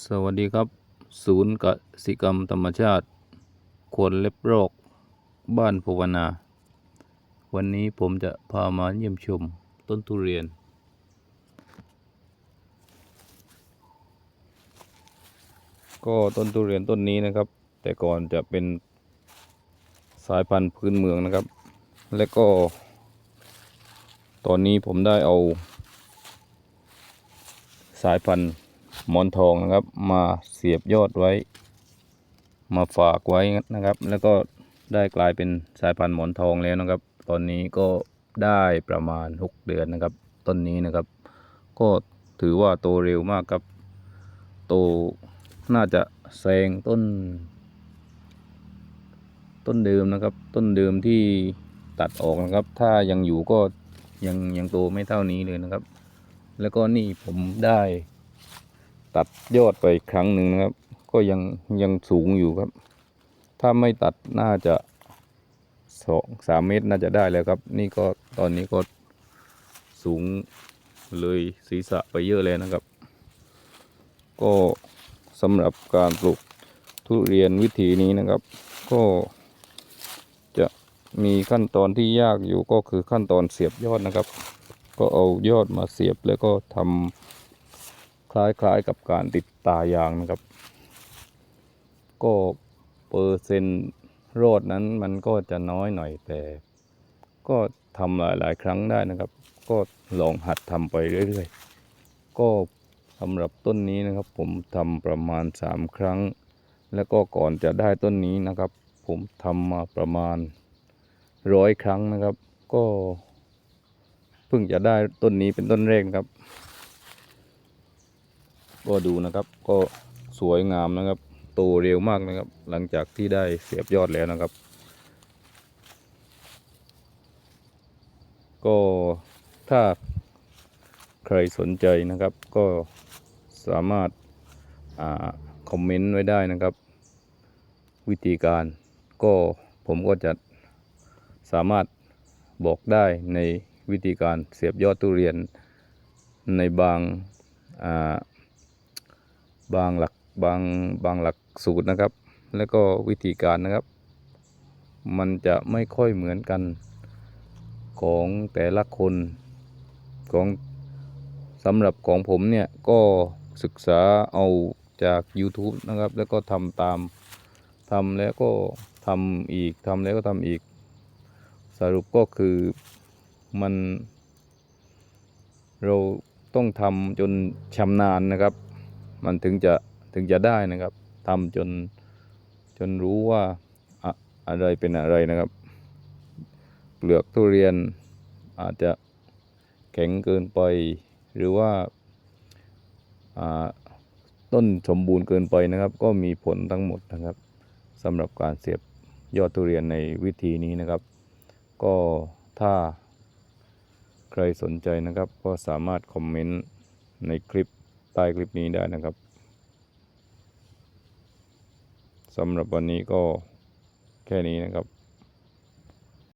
สวัสดีครับ ศูนย์กสิกรรมธรรมชาติควรเล็บโรค บ้านภาวนา วันนี้ผมจะพามาเยี่ยมชมต้นทุเรียน ก็ต้นทุเรียนต้นนี้นะครับ แต่ก่อนจะเป็นสายพันธุ์พื้นเมืองนะครับ และก็ ตอนนี้ผมได้เอา สายพันธุ์ หมอนทองนะครับ มาเสียบยอดไว้ มาฝากไว้นะครับ แล้วก็ได้กลายเป็นสายพันธุ์หมอนทองแล้วนะครับ ตอนนี้ก็ได้ประมาณ 6 เดือนนะครับ ต้นนี้นะครับ ก็ถือว่าโตเร็วมากครับ โตน่าจะแซงต้น ต้นเดิมนะครับ ต้นเดิมที่ตัดออกนะครับ ถ้ายังอยู่ก็ยังยังโตไม่เท่านี้เลยนะครับ แล้วก็นี่ผมได้ ตัดยอดไปครั้งหนึ่งนะครับ ก็ยังยังสูงอยู่ครับ ถ้าไม่ตัดน่าจะสองสามเมตรน่าจะได้แล้วครับ นี่ก็ตอนนี้ก็สูงเลยศีรษะไปเยอะเลยนะครับ ก็สำหรับการปลูกทุเรียนวิธีนี้นะครับ ก็จะมีขั้นตอนที่ยากอยู่ก็คือขั้นตอนเสียบยอดนะครับ ก็เอายอดมาเสียบแล้วก็ทำ คล้ายๆกับการติดตายางนะครับ ก็เปอร์เซ็นต์รอดนั้นมันก็จะน้อยหน่อยแต่ ก็ทำหลายๆ ครั้งได้นะครับ ก็ลองหัดทำไปเรื่อยๆ ก็สำหรับต้นนี้นะครับ ผมทำประมาณ 3 ครั้ง แล้วก็ก่อนจะได้ต้นนี้นะครับ ผมทำมาประมาณร้อยครั้งนะครับ ก็เพิ่งจะได้ต้นนี้เป็นต้นแรกครับ ก็ดูนะครับ ก็สวยงามนะครับ โตเร็วมากนะครับ หลังจากที่ได้เสียบยอดแล้วนะครับ ก็ถ้าใครสนใจนะครับ ก็สามารถอาคอมเมนต์ไว้ได้นะครับ วิธีการก็ผมก็จะสามารถบอกได้ในวิธีการเสียบยอดทุเรียนในบางอ่า บางหลักบางบางหลักสูตรนะครับ แล้วก็วิธีการนะครับ มันจะไม่ค่อยเหมือนกันของแต่ละคนของสำหรับของผมเนี่ยก็ศึกษาเอาจาก YouTube นะครับ แล้วก็ทำตามทำแล้วก็ทำอีกทำแล้วก็ทำอีก สรุปก็คือมัน เราต้องทำจนชำนาญนะครับ มันถึงจะถึงจะได้นะครับทำจนจนรู้ว่าอะอะไรเป็นอะไรนะครับ เปลือกทุเรียนอาจจะแข็งเกินไป หรือว่าอ่าต้นสมบูรณ์เกินไปนะครับ ก็มีผลทั้งหมดนะครับสำหรับการเสียบยอดทุเรียนในวิธีนี้นะครับ ก็ถ้าใครสนใจนะครับ ก็สามารถคอมเมนต์ในคลิป ใต้คลิปนี้ได้นะครับสำหรับวันนี้ก็แค่นี้นะครับ